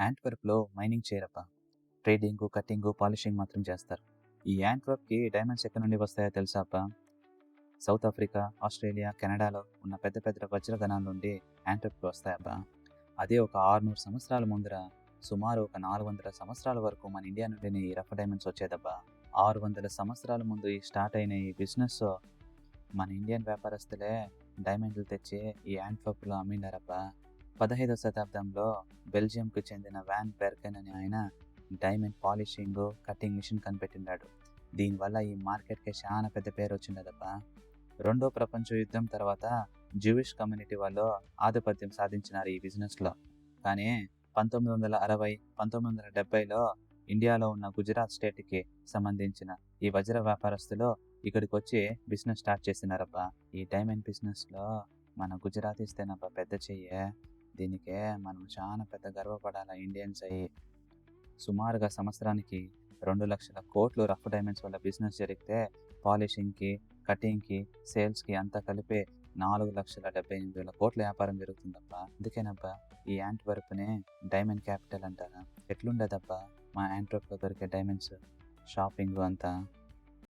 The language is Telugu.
యాంట్వర్ప్లో మైనింగ్ చేయరప్ప ట్రేడింగ్ కట్టింగ్ పాలిషింగ్ మాత్రం చేస్తారు. ఈ యాంట్వర్ప్కి డైమండ్స్ ఎక్కడి నుండి వస్తాయో తెలుసా అప్ప సౌత్ ఆఫ్రికా ఆస్ట్రేలియా కెనడాలో ఉన్న పెద్ద పెద్ద వజ్రగణాల నుండి యాంట్వర్ప్కి వస్తాయబ్బా. అదే ఒక ఆరునూరు సంవత్సరాల ముందర సుమారు ఒక నాలుగు వందల సంవత్సరాల వరకు మన ఇండియా నుండి ఈ రఫ్ డైమండ్స్ వచ్చేదబ్బా. ఆరు వందల సంవత్సరాల ముందు ఈ స్టార్ట్ అయిన ఈ బిజినెస్ మన ఇండియన్ వ్యాపారస్తులే డైమండ్లు తెచ్చి ఈ యాంట్వర్ప్లో అమ్మిండారబ్బా. పదహైదవ శతాబ్దంలో బెల్జియంకు చెందిన వ్యాన్ బెర్కెన్ అనే ఆయన డైమండ్ పాలిషింగ్ కటింగ్ మిషన్ కనిపెట్టిండాడు. దీనివల్ల ఈ మార్కెట్కి చాలా పెద్ద పేరు వచ్చిండదబ్బా రెండో ప్రపంచ యుద్ధం తర్వాత జూయిష్ కమ్యూనిటీ వాళ్ళు ఆధిపత్యం సాధించినారు ఈ బిజినెస్లో. కానీ పంతొమ్మిది వందల అరవై పంతొమ్మిది వందల డెబ్బైలో ఇండియాలో ఉన్న గుజరాత్ స్టేట్కి సంబంధించిన ఈ వజ్ర వ్యాపారస్తులు ఇక్కడికి వచ్చి బిజినెస్ స్టార్ట్ చేసినారబ్బా ఈ డైమండ్ బిజినెస్లో మన గుజరాత్ ఇస్తేనబ్బా పెద్ద చెయ్యే. దీనికే మనం చాలా పెద్ద గర్వపడాల ఇండియన్స్ అయ్యి. సుమారుగా సంవత్సరానికి రెండు లక్షల కోట్లు రఫ్ డైమండ్స్ వల్ల బిజినెస్ జరిగితే పాలిషింగ్కి కటింగ్కి సేల్స్కి అంతా కలిపి నాలుగు లక్షల డెబ్బై ఎనిమిది వేల కోట్ల వ్యాపారం జరుగుతుందబ్బా. అందుకేనబ్బా ఈ యాంట్ వర్క్ని డైమండ్ క్యాపిటల్ అంటారా? ఎట్లుండదబ్బా మా యాంట్ దొరికే డైమండ్స్ షాపింగ్ అంతా?